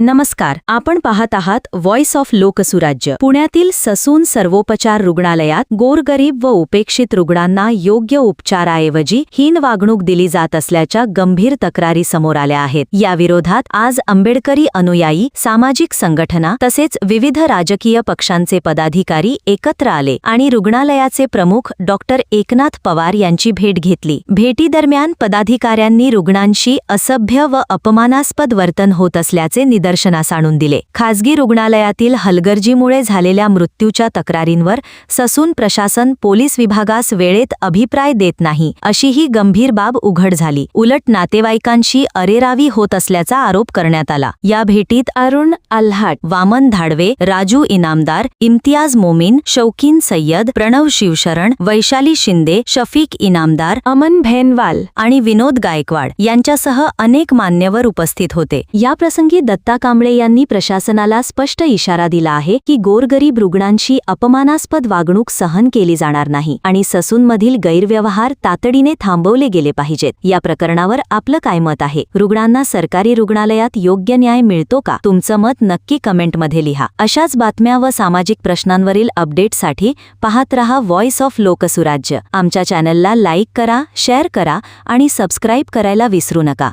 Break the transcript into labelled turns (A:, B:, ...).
A: नमस्कार आपण पाहत आहात व्हॉइस ऑफ लोकसुराज्य. पुण्यातील ससून सर्वोपचार रुग्णालयात गोरगरीब व उपेक्षित रुग्णांना योग्य उपचाराऐवजी हीन वागणूक दिली जात असल्याच्या गंभीर तक्रारी समोर आल्या आहेत. याविरोधात आज आंबेडकरी अनुयायी सामाजिक संघटना तसेच विविध राजकीय पक्षांचे पदाधिकारी एकत्र आले आणि रुग्णालयाचे प्रमुख डॉक्टर एकनाथ पवार यांची भेट घेतली. भेटीदरम्यान पदाधिकाऱ्यांनी रुग्णांशी असभ्य व अपमानास्पद वर्तन होत असल्याचे निदर्शनास आणून दिले. खासगी रुग्णालयातील हलगर्जीमुळे झालेल्या मृत्यूच्या तक्रारींवर ससून प्रशासन पोलीस विभागास वेळेत अभिप्राय देत नाही अशी ही गंभीर बाब उघड झाली. उलट नातेवाईकांशी अरेरावी होत असल्याचा आरोप करण्यात आला. या भेटीत अरुण अल्हाट वामन धाडवे राजू इनामदार इम्तियाज मोमीन शौकीन सय्यद प्रणव शिवशरण वैशाली शिंदे शफीक इनामदार अमन भेनवाल आणि विनोद गायकवाड यांच्यासह अनेक मान्यवर उपस्थित होते. याप्रसंगी दत्ता कांबळे यांनी प्रशासनाला स्पष्ट इशारा दिला आहे की गोरगरीब रुग्णांशी अपमानास्पद वागणूक सहन केली जाणार नाही आणि ससूनमधील गैरव्यवहार तातडीने थांबवले गेले पाहिजेत. या प्रकरणावर आपलं काय मत आहे? रुग्णांना सरकारी रुग्णालयात योग्य न्याय मिळतो का? तुमचं मत नक्की कमेंटमध्ये लिहा. अशाच बातम्या व सामाजिक प्रश्नांवरील अपडेटसाठी पाहत रहा व्हॉइस ऑफ लोकसुराज्य. आमच्या चॅनलला लाईक करा शेअर करा आणि सबस्क्राईब करायला विसरू नका.